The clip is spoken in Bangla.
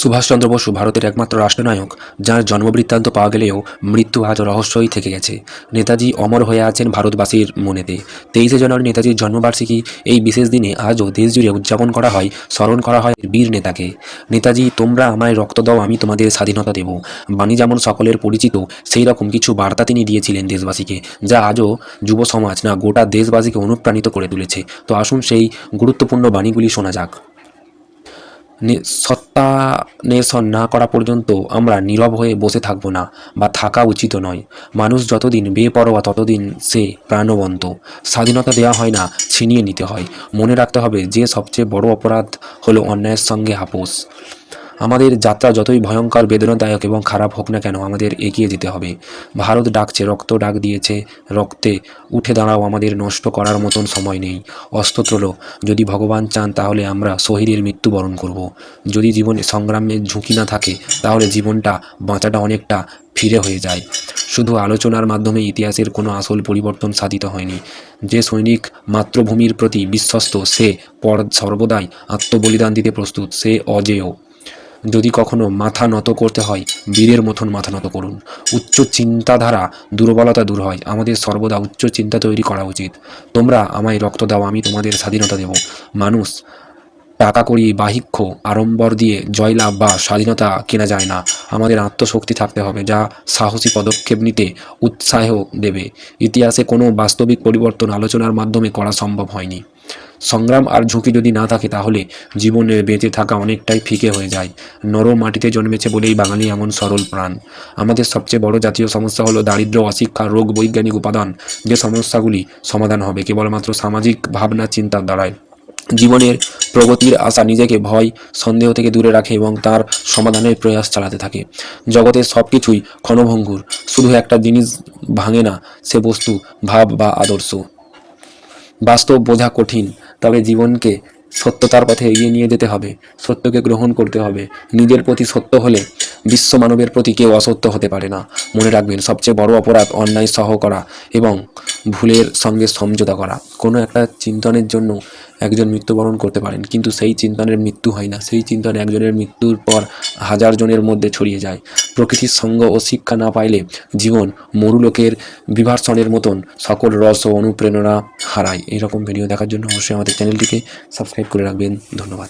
সুভাষচন্দ্র বসু ভারতের একমাত্র রাষ্ট্রনায়ক, যার জন্মবৃত্তান্ত পাওয়া গেলেও মৃত্যু আজও রহস্যই থেকে গেছে। নেতাজি অমর হয়ে আছেন ভারতবাসীর মনেতে। তেইশে জানুয়ারি নেতাজির জন্মবার্ষিকী, এই বিশেষ দিনে আজও দেশ জুড়ে উদযাপন করা হয়, স্মরণ করা হয় বীর নেতাকে। নেতাজি, তোমরা আমায় রক্ত দাও, আমি তোমাদের স্বাধীনতা দেব। বাণী যেমন সকলের পরিচিত, সেই রকম কিছু বার্তা তিনি দিয়েছিলেন দেশবাসীকে, যা আজও যুব সমাজ না, গোটা দেশবাসীকে অনুপ্রাণিত করে তুলেছে। তো আসুন সেই গুরুত্বপূর্ণ বাণীগুলি শোনা যাক। নেশন না করা পর্যন্ত আমরা নীরব হয়ে বসে থাকব না বা থাকা উচিত নয়। মানুষ যতদিন বেপরোয়া, ততদিন সে প্রাণবন্ত। স্বাধীনতা দেওয়া হয় না, ছিনিয়ে নিতে হয়। মনে রাখতে হবে যে সবচেয়ে বড় অপরাধ হলো অন্যায়ের সঙ্গে আপোষ। আমাদের যাত্রা যতই ভয়ঙ্কর, বেদনাদায়ক এবং খারাপ হোক না কেন, আমাদের এগিয়ে যেতে হবে। ভারত ডাকছে, রক্ত ডাক দিয়েছে, রক্তে উঠে দাঁড়াও, আমাদের নষ্ট করার মতন সময় নেই। অস্ত্র যদি ভগবান চান, তাহলে আমরা শহীদের মৃত্যুবরণ করব। যদি জীবনে সংগ্রামের ঝুঁকি না থাকে, তাহলে জীবনটা, বাঁচাটা অনেকটা ফিরে হয়ে যায়। শুধু আলোচনার মাধ্যমে ইতিহাসের কোনো আসল পরিবর্তন সাধিত হয়নি। যে সৈনিক মাতৃভূমির প্রতি বিশ্বস্ত, সে পর সর্বদাই আত্মবলিদান দিতে প্রস্তুত, সে অজেয়। যদি কখনো মাথা নত করতে হয়, বীরের মতন মাথা নত করুন। উচ্চ চিন্তাধারা, দুর্বলতা দূর হয়। আমাদের সর্বদা উচ্চ চিন্তা তৈরি করা উচিত। তোমরা আমায় রক্ত দাও, আমি তোমাদের স্বাধীনতা দেব। মানুষ, টাকা করি বাহিক্য আড়ম্বর দিয়ে জয়লাভ বা স্বাধীনতা কেনা যায় না। আমাদের আত্মশক্তি থাকতে হবে, যা সাহসী পদক্ষেপ নিতে উৎসাহ দেবে। ইতিহাসে কোনো বাস্তবিক পরিবর্তন আলোচনার মাধ্যমে করা সম্ভব হয়নি। সংগ্রাম আর ঝুঁকি যদি না থাকে, তাহলে জীবনে বেঁচে থাকা অনেকটাই ফিকে হয়ে যায়। নরম মাটিতে জন্মেছে বলেই বাঙালি এমন সরল প্রাণ। আমাদের সবচেয়ে বড় জাতীয় সমস্যা হলো দারিদ্র্য, অশিক্ষা, রোগ, বৈজ্ঞানিক উপাদান। যে সমস্যাগুলি সমাধান হবে, কেবলমাত্র সামাজিক ভাবনা, চিন্তার দ্বারায় জীবনের প্রগতির আশা নিজেকে ভয়, সন্দেহ থেকে দূরে রাখে এবং তার সমাধানের প্রয়াস চালাতে থাকে। জগতের সব কিছুই ক্ষণভঙ্গুর। শুধু একটা জিনিস ভাঙে না, সে বস্তু, ভাব বা আদর্শ। বাস্তব বোঝা কঠিন। তবে জীবনকে সত্যতার পথে এগিয়ে নিয়ে যেতে হবে, সত্যকে গ্রহণ করতে হবে। নিজের প্রতি সত্য হলে বিশ্ব মানবের প্রতি কেউ অসত্য হতে পারে না। মনে রাখবেন, সবচেয়ে বড় অপরাধ অন্যায় সহ করা এবং ভুলের সঙ্গে সমঝোতা করা। কোনো একটা চিন্তনের জন্য একজন মৃত্যুবরণ করতে পারেন, কিন্তু সেই চিন্তনের মৃত্যু হয় না। সেই চিন্তন একজনের মৃত্যুর পর হাজার জনের মধ্যে ছড়িয়ে যায়। প্রকৃতির সঙ্গ ও শিক্ষা না পাইলে জীবন মরুলোকের বিভার্সনের মতন সকল রস ও অনুপ্রেরণা হারায়। এইরকম ভিডিও দেখার জন্য অবশ্যই আমাদের চ্যানেলটিকে সাবস্ক্রাইব করে রাখবেন। ধন্যবাদ।